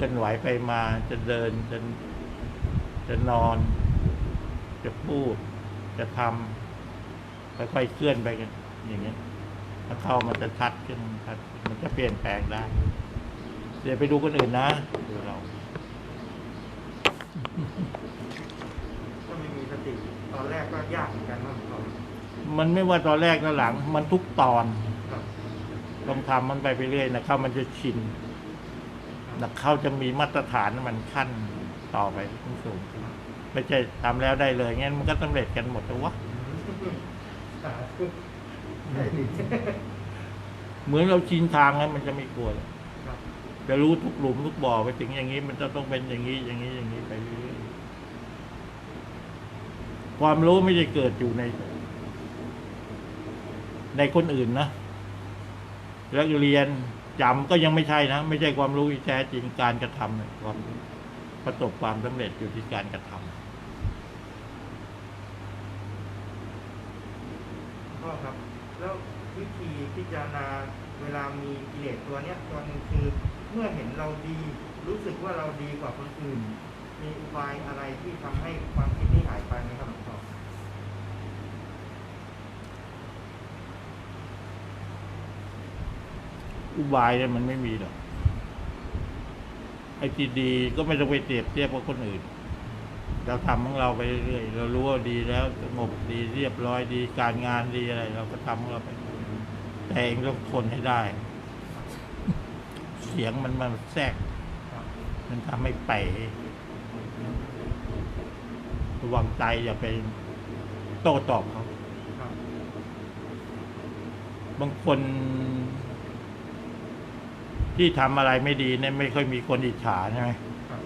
ลื่อนไหวไปมาจะเดินจะจะนอน จะพูด จะทำค่อยๆเคลื่อนไปกันอย่างเงี้ยถ้าเข้ามันจะชัดขึ้นชัดขึ้นมันจะเปลี่ยนแปลงได้เดี๋ยวไปดูคนอื่นนะดูเราถ้าไม่มีสติตอนแรกก็ยากเหมือนกันนะหลวงพ่อมันไม่ว่าตอนแรกตอนหลัง มันทุกตอนครับต้องทำมันไปไปเรื่อยนะเข้ามันจะชิน นะเขาจะมีมาตรฐานมันขั้นต่อไปสูงขึ้นไม่ใช่ทำแล้วได้เลยงั้นมันก็สำเร็จกันหมดแล้ววะเหมือนเราชินทางแล้วมันจะไม่กลัวจะรู้ทุกหลุมทุกบ่อไปถึงอย่างนี้ มันจะต้องเป็นอย่างนี้อย่างนี้อย่างนี้ไปเรื่อยความรู้ไม่ได้เกิดอยู่ใน ในคนอื่นนะแล้วเรียน จำก็ยังไม่ใช่นะ ไม่ใช่ความรู้ที่แท้จริงการกระทำเนี่ยความประสบความสำเร็จอยู่ที่การกระทำพ่อครับ แล้ววิธีพิจารณาเวลามีกิเลสตัวเนี้ยตัวหนึงคือเมื่อเห็นเราดี รู้สึกว่าเราดีกว่าคนอื่น มีอุบายอะไรที่ทำให้ความคิดนี้หายไปไหมครับหลวงพ่ อุบายเนี่ยมันไม่มีหรอกไอ้ที่ดีก็ไม่ต้องไปเปรียบเทียบกับคนอื่น เราทำของเราไปเรื่อยเรารู้ว่าดีแล้วสงบดีเรียบร้อยดีการงานดีอะไร เราก็ทำของเราไป แต่เองต้องทนให้ได้ เสียงมันมันแทรก มันทำให้ไประวังใจอย่าไปโต้ตอบเขาครับบางคน ที่ทำอะไรไม่ดีเนี่ยไม่ค่อยมีคนอิจฉาใช่ไหมครับ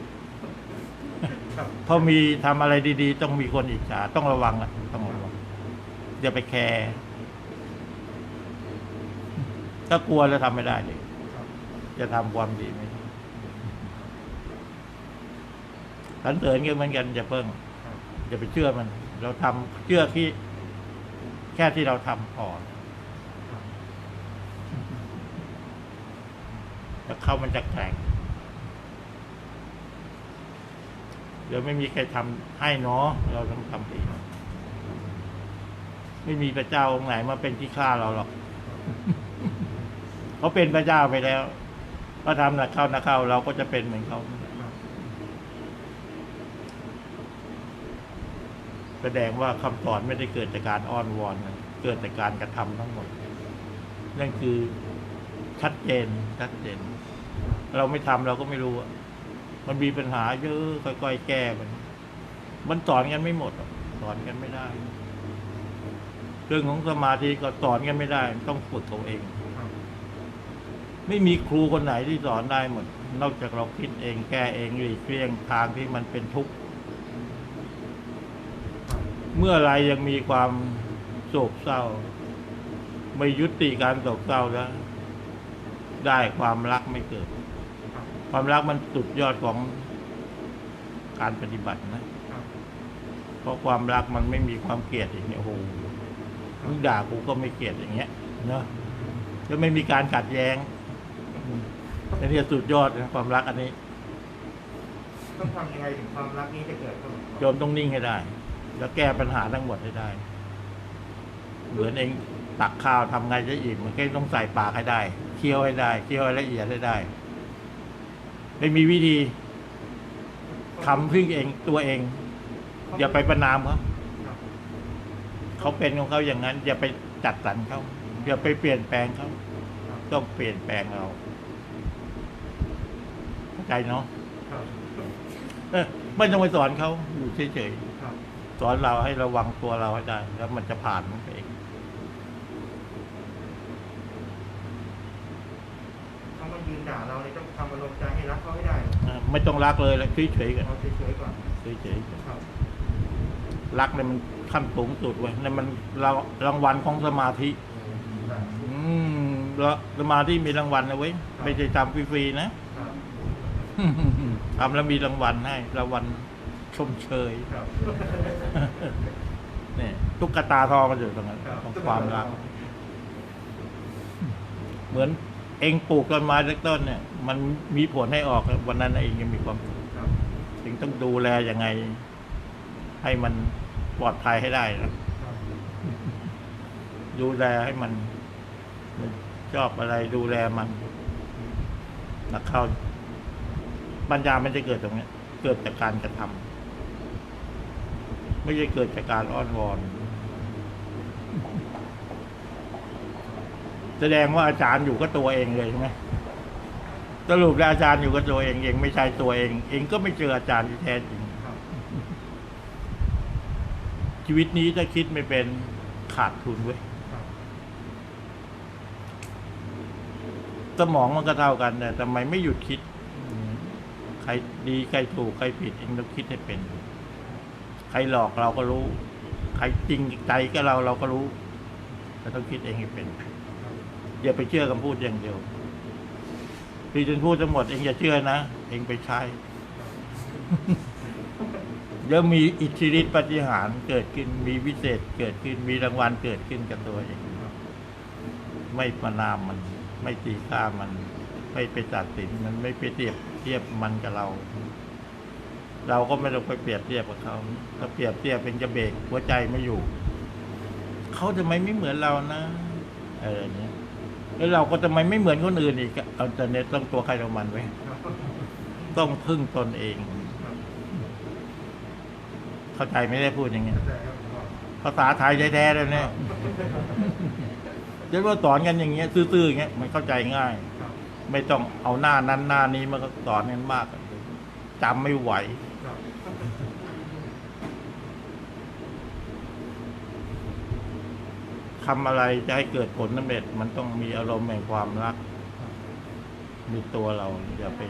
ครับ เพราะมีทำอะไรดี ๆ ต้องมีคนอิจฉาต้องระวังอะต้องระวังอย่าไปแคร์ถ้ากลัวแล้วทำไม่ได้เลยครับ จะทำความดีไม่ได้สันเสริญก็เหมือนกันอย่าเพิ่งครับ อย่าไปเชื่อมัน เราทำเชื่อที่ แค่ที่เราทำพอ ครับ แล้วเข้ามันจะแข็งเดี๋ยวไม่มีใครทำให้เนาะเราต้องทำเองไม่มีพระเจ้าองค์ไหนมาเป็นที่ฆ่าเราหรอกเขาเป็นพระเจ้าไปแล้วเขาทำหนักเข้านักเข้า เราก็จะเป็นเหมือนเขาแสดงว่าคำสอนไม่ได้เกิดจากการอ้อนวอนนะเกิดจากการกระทำทั้งหมด นั่นคือชัดเจนชัดเจน เราไม่ทำเราก็ไม่รู้อะมันมีปัญหาเยอะค่อยๆแก้มัน มันสอนกันไม่หมดสอนกันไม่ได้ เรื่องของสมาธิก็สอนกันไม่ได้ ต้องฝึกตัวเอง ไม่มีครูคนไหนที่สอนได้หมด นอกจากเราคิดเองแก้เองหลีกเลี่ยงทางที่มันเป็นทุกข์เมื่อไรยังมีความโศกเศร้า ไม่ยุติการโศกเศร้าแล้ว ได้ความรักไม่เกิด ครับความรักมันสุดยอดของการปฏิบัตินะครับเพราะความรักมันไม่มีความเกลียดอีกเนี่ยโอ้โหมึงด่ากูก็ไม่เกลียดอย่างเงี้ยเนอะแล้วไม่มีการขัดแย้งอันนี้สุดยอดนะความรักอันนี้ ต้องทำยังไงถึงความรักนี้จะเกิดครับหลวงพ่อโยมต้องนิ่งให้ได้ แล้วแก้ปัญหาทั้งหมดให้ได้ เหมือนเองตักข้าวทำไงจะอิ่มมันก็ต้องใส่ปากให้ได้ เคี้ยวให้ได้ เคี้ยวให้ละเอียดให้ได้ ไม่มีวิธีทำพึ่งเองตัวเอง อย่าไปประนามเขาครับเขาเป็นของเขาอย่างนั้น อย่าไปจัดสรรเขาอย่าไปเปลี่ยนแปลงเขาครับต้องเปลี่ยนแปลงเราเข้าใจเนาะครับเออไม่ต้องไปสอนเขาอยู่เฉยครับๆสอนเราให้ระวังตัวเราให้ได้ แล้วมันจะผ่านมันไปเอง เขามา ยืนด่าเราเนี่ยต้องทำอารมณ์ใจให้รักเขาให้ได้เออไม่ต้องรักเลยแล้วเฉยๆกันเอาเฉยๆก่อนเฉยๆครับรักเนี่ยมันขั้นสูงสุดเว้ยนั่นมันเรารางวัลของสมาธิอืมแล้วสมาธิมีรางวัลนะเว้ยไม่ใช่ทำฟรีๆนะ ครับทำแล้วมีรางวัลให้รางวัลชมเชย ครับ เนี่ยตุ๊กตาทองมันอยู่ตรงนั้นครับของความรัก เหมือน เองปลูกต้นไม้สักต้นเนี่ย มันมีผลให้ออกวันนั้นเองยังมีความสุขครับ ถึงต้องดูแลยังไง ให้มันปลอดภัยให้ได้นะครับดูแลให้มันมันชอบอะไรดูแลมันนักเข้าปัญญามันจะเกิดตรงเนี้ยเกิดจากการกระทำไม่ใช่เกิดจากการอ้อนวอน แสดงว่าอาจารย์อยู่ก็ตัวเองเลยใช่ไหมสรุปแล้วอาจารย์อยู่กับตัวเองเองไม่ใช่ตัวเอง เองก็ไม่เจออาจารย์ที่แท้จริงครับชีวิตนี้ถ้าคิดไม่เป็นขาดทุนเว้ยครับสมองมันก็เท่ากันแต่ทำไมไม่หยุดคิด ใครดีใครถูกใครผิดเองต้องคิดให้เป็น ใครหลอกเราก็รู้ ใครจริงใจกับเราเราก็รู้แต่ต้องคิดเองให้เป็น อย่าไปเชื่อคำพูดอย่างเดียวพี่จนพูดทั้งหมดเองอย่าเชื่อนะ เองไปใช้เดี๋ยวมีอิทธิฤทธิปฏิหารเกิดขึ้นมีวิเศษเกิดขึ้นมีรางวัลเกิดขึ้นกับตัวเองไม่ประนามมัน ไม่ตีค่ามัน ไม่ไปตัดสินมันไม่ไปเทียบเทียบมันกับเรา เราก็ไม่ต้องไปเปรียบเทียบกับเขาถ้าเปรียบเทียบเป็นจะเบรกหัวใจไม่อยู่เขาทำไมไม่เหมือนเรานะ เออเนี้ย แล้วเราก็ทำไมไม่เหมือนคนอื่นอีกเอาแต่เน็ตต้องตัวใครตัวมันไว้ ต้องพึ่งตนเอง เข้าใจไม่ได้พูดอย่างเงี้ยภาษาไทยแท้ๆเลยเนี่ยเดี๋ยวว่าสอนกันอย่างเงี้ยซื่อๆอย่างเงี้ยมันเข้าใจง่าย ไม่ต้องเอาหน้านั้นหน้านี้มันก็สอนกันมากจำไม่ไหว ครับ ทำอะไรจะให้เกิดผลสำเร็จ มันต้องมีอารมณ์แห่งความรัก มีตัวเราอย่าไป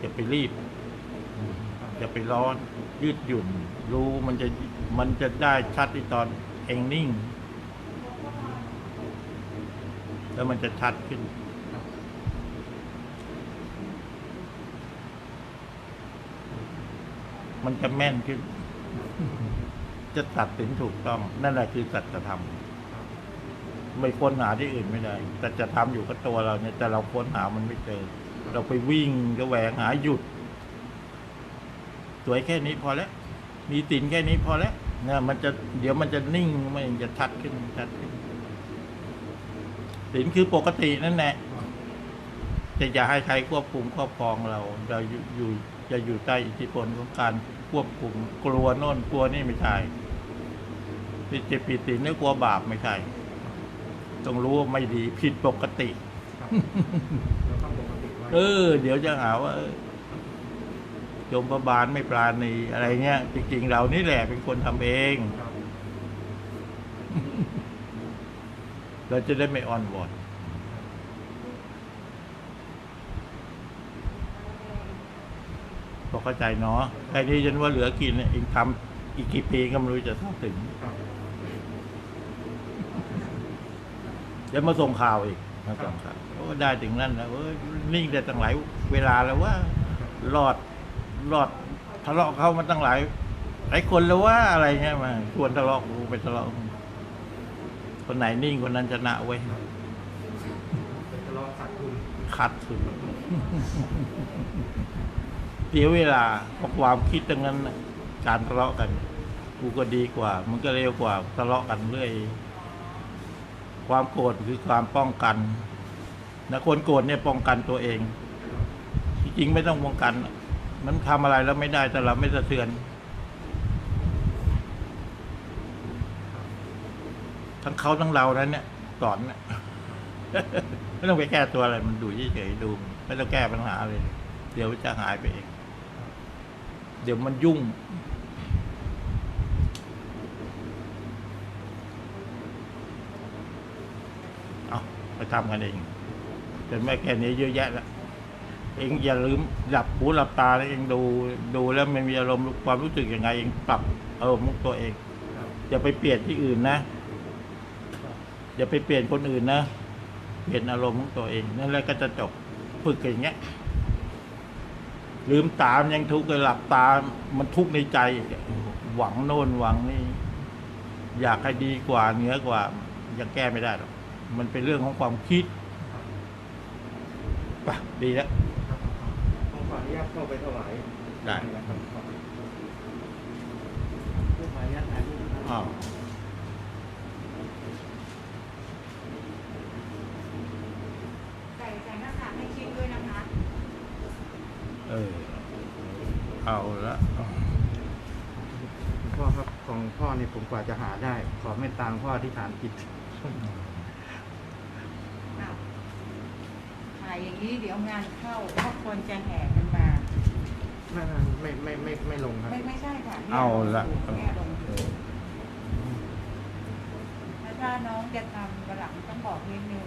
อย่าไปรีบอย่าไปร้อน ยืดหยุ่น รู้มันจะมันจะได้ชัดที่ตอนเองนิ่ง แล้วมันจะชัดขึ้นมันจะแม่นขึ้น จะตัดสินถูกต้อง นั่นแหละคือสัจธรรมไม่ค้นหาที่อื่นไม่ได้แต่จะทำอยู่กับตัวเราเนี่ยแต่เราค้นหามันไม่เจอ เราไปวิ่งก็แหวงหาหยุด สวยแค่นี้พอแล้ว มีตินแค่นี้พอแล้วเนี่ยมันจะเดี๋ยวมันจะนิ่งมันจะชัดขึ้นชัดขึ้นสินคือปกตินั่นแหละจะอย่าให้ใครควบคุมครอบครองเรา เราอยู่อยู่จะอยู่ใต้อิทธิพลของการควบคุมกลัวโน่นกลัวนี่ไม่ใช่ ที่จะผิดศีลหรือกลัวบาปไม่ใช่ ต้องรู้ว่าไม่ดีผิดปกติครับแล้วก็ปกติไว้เออ เดี๋ยวจะหาว่าเออจมประบาลไม่ปราณีอะไรเงี้ย จริงๆเรานี่แหละเป็นคนทำเองครับเราจะได้ไม่อ่อนวอนพอเข้าใจเนาะแค่นี้ฉันว่าเหลือกินเนี่ยเองทำอีกกี่ปีก็ไม่รู้จะเข้าถึง ครับ เดี๋ยวมาส่งข่าวอีกมาส่งข่าวโอ้ได้ถึงนั่นแล้วเอ้ยนิ่งได้ตั้งหลายเวลาแล้วว่ารอดรอดทะเลาะเขามาตั้งหลายหลายคนแล้วว่าอะไรเงี้ยมาชวนทะเลาะกูไปทะเลาะคนไหนนิ่งคนนั้นชนะเว้ยเป็นทะเลาะขาดทุนคัดสุดเสียเวลาเพราะความคิดตั้งนั้นน่ะการทะเลาะกัน กูก็ดีกว่า มันก็เร็วกว่าทะเลาะกันเรื่อย ความโกรธคือความป้องกันนะคนโกรธเนี่ยป้องกันตัวเอง จริงๆไม่ต้องป้องกัน มันทำอะไรแล้วไม่ได้แต่เราไม่สะเทือน ทั้งเขาทั้งเรานั้นเนี่ยสอนเนี่ยไม่ต้องไปแก้ตัวอะไร มันดูเฉยๆดู ไม่ต้องแก้ปัญหาเลย เดี๋ยวจะหายไปเอง เดี๋ยวมันยุ่ง เอาไปทำกันเองจนแม่แค่นี้เยอะแยะแล้วเองอย่าลืมหลับหูหลับตาแล้วเองดูดูแล้วมันมีอารมณ์ความรู้สึกยังไง เองปรับอารมณ์ของตัวเองอย่าไปเปลี่ยนที่อื่นนะอย่าไปเปลี่ยนคนอื่นนะเปลี่ยนอารมณ์ของตัวเองนั่นแหละก็จะจบฝึกอย่างเงี้ย ลืมตามยังทุกข์เลยหลับตา มันทุกข์ในใจ หวังโน่นหวังนี่ อยากให้ดีกว่าเหนือกว่ายังแก้ไม่ได้หรอก มมันเป็นเรื่องของความคิดไปดีแล้วครับผมขออนุญาตเข้าไปถวายได้ครับขอผู้ขออนุญาตถ่ายรูปนะครับอ้าวใส่ใส่หน้ากากให้ชิดด้วยนะคะ เออ เอาละคุณพ่อครับของพ่อนี่ผมกว่าจะหาได้ ขอเมตตาพ่อที่ฐานจิต อ้าวถ่ายอย่างนี้เดี๋ยวงานเข้าก็ควรจะแห่กันมา ไม่ไม่ไม่ไม่ไม่ลงครับ ไม่ไม่ใช่ค่ะนี่ยเอาละเนี่ยลงอยู่แล้วถ้าน้องจะทำกระหลังต้องบอกนิดนึง